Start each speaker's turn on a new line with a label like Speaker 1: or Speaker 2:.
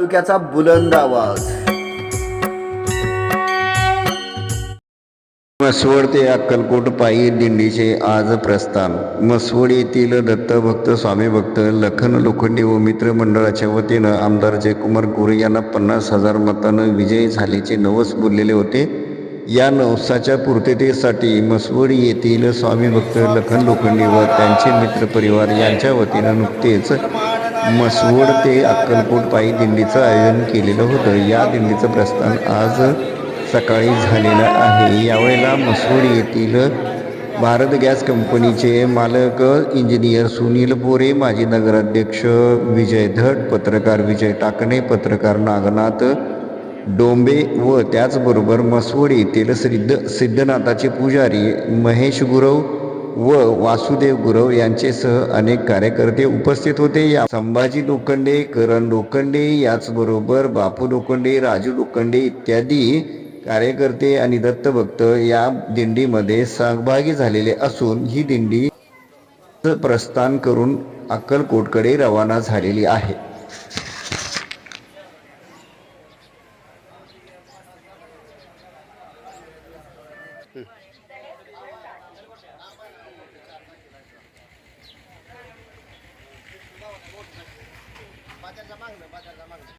Speaker 1: तालुक्याचा बुलंद आवाज. मसवड ते अक्कलकोट पायी दिंडीचे आज प्रस्थान. मसवड येथील दत्तभक्त स्वामी भक्त लखन लोखंडे व मित्रमंडळाच्या वतीनं आमदार जयकुमार गोरे यांना पन्नास हजार मतानं विजयी झाल्याचे नवस बोललेले होते. या नवसाच्या पूर्ततेसाठी मसवड येथील स्वामी भक्त लखन लोखंडे व त्यांचे मित्रपरिवार यांच्या वतीनं नुकतेच मसवड ते अक्कलकोट पायी दिंडीचं आयोजन केलेलं होतं. या दिंडीचं प्रस्थान आज सकाळी झालेलं आहे. यावेळेला मसवड येथील भारत गॅस कंपनीचे मालक इंजिनियर सुनील बोरे माजी नगराध्यक्ष विजय धट पत्रकार विजय टाकणे पत्रकार नागनाथ डोंबे व त्याचबरोबर मसवड येथील सिद्ध सिद्धनाथाचे पुजारी महेश गुरव व वासुदेव गुरव यांचेसह अनेक कार्यकर्ते उपस्थित होते. या संभाजी लोखंडे करण लोखंडे याचबरोबर बापू लोखंडे राजू लोखंडे इत्यादी कार्यकर्ते आणि दत्तभक्त या दिंडीमध्ये सहभागी झालेले असून ही दिंडी प्रस्थान करून अक्कलकोटकडे रवाना झालेली आहे.
Speaker 2: Bater essa máquina, bate essa máquina.